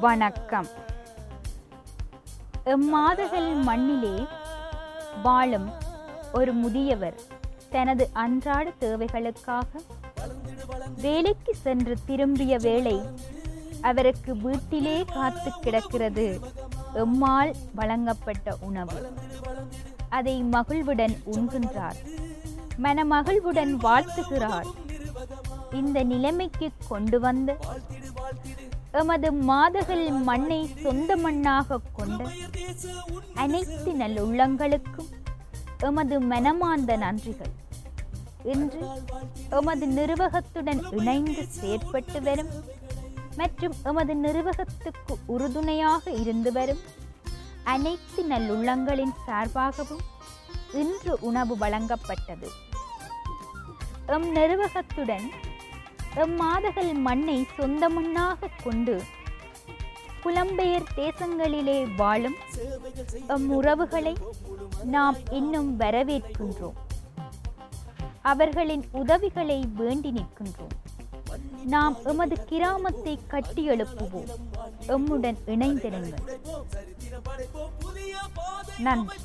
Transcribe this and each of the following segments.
வணக்கம். எம்மாதகள் மண்ணிலே வாழும் ஒரு முதியவர் தனது அன்றாட தேவைகளுக்காக வேலைக்கு சென்று திரும்பிய வேளை அவருக்கு வீட்டிலே காத்து கிடக்கிறது. எம்மால் வழங்கப்பட்ட உணவு. அதை மகிழ்வுடன் உண்கின்றார். மனமகிழ்வுடன் வாழ்த்துகிறார். இந்த நிலைமைக்கு கொண்டு வந்த எமது மாதகள் மண்ணை சொந்த மண்ணாக கொண்ட அனைத்து நல்லுள்ளங்களுக்கும் எமது மனமார்ந்த நன்றிகள். இன்று எமது நிர்வாகத்துடன் இணைந்து செயற்பட்டு வரும் மற்றும் எமது நிர்வாகத்துக்கு உறுதுணையாக இருந்து வரும் அனைத்து நல்லுள்ளங்களின் சார்பாகவும் இன்று உணவு வழங்கப்பட்டது. எம் நிர்வாகத்துடன் எம்மாதகள் மண்ணை சொந்த மண்ணாக கொண்டு புலம்பெயர் தேசங்களிலே வாழும் எம் உறவுகளை நாம் இன்னும் வரவேற்கின்றோம். அவர்களின் உதவிகளை வேண்டி நிற்கின்றோம். நாம் எமது கிராமத்தை கட்டியெழுப்புவோம் எம்முடன் இணைந்திருங்கள். நன்றி.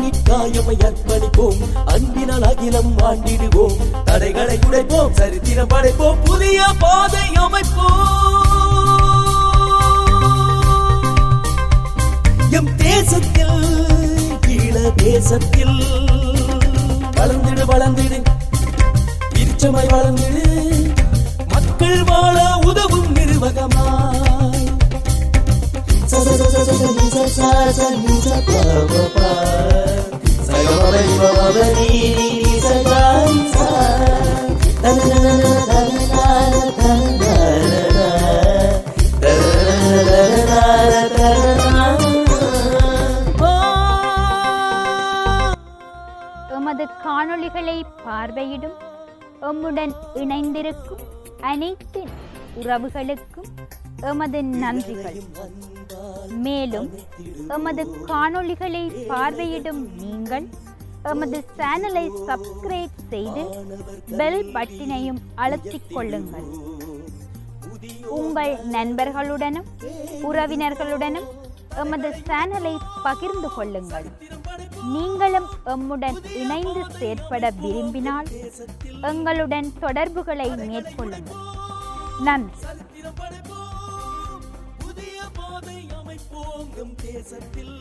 மன்னிக்காயமை அர்ப்பணிப்போம். அன்பினால் அகிலம் ஆண்டிடுவோம் தடைகளை உடைப்போம் சரித்திரம் படைப்போம். புதிய பாதை அமைப்போம். எம் தேசத்தில் கீழ தேசத்தில் வளர்ந்திடு வளர்ந்திடு. திருச்சமை வளர்ந்திடு. மக்கள் வாழ உதவும் நிர்வகமா? எமது காணொளிகளை பார்வையிடும். எம்முடன் இணைந்திருக்கும் அனைத்து உறவுகளுக்கும் எமது நன்றிகள். மேலும் எமது காணொளிகளை பார்வையிடும் நீங்கள் எமது சேனலை சப்ஸ்கிரைப் செய்து பெல் பட்டினையும் அழுத்திக் கொள்ளுங்கள். உங்கள் நண்பர்களுடனும் உறவினர்களுடனும் எமது சேனலை பகிர்ந்து கொள்ளுங்கள். நீங்களும் எம்முடன் இணைந்து செயற்பட விரும்பினால் எங்களுடன் தொடர்புகளை மேற்கொள்ளுங்கள். நன்றி. புதிய பாதை அமைப்போம் தேசத்தில்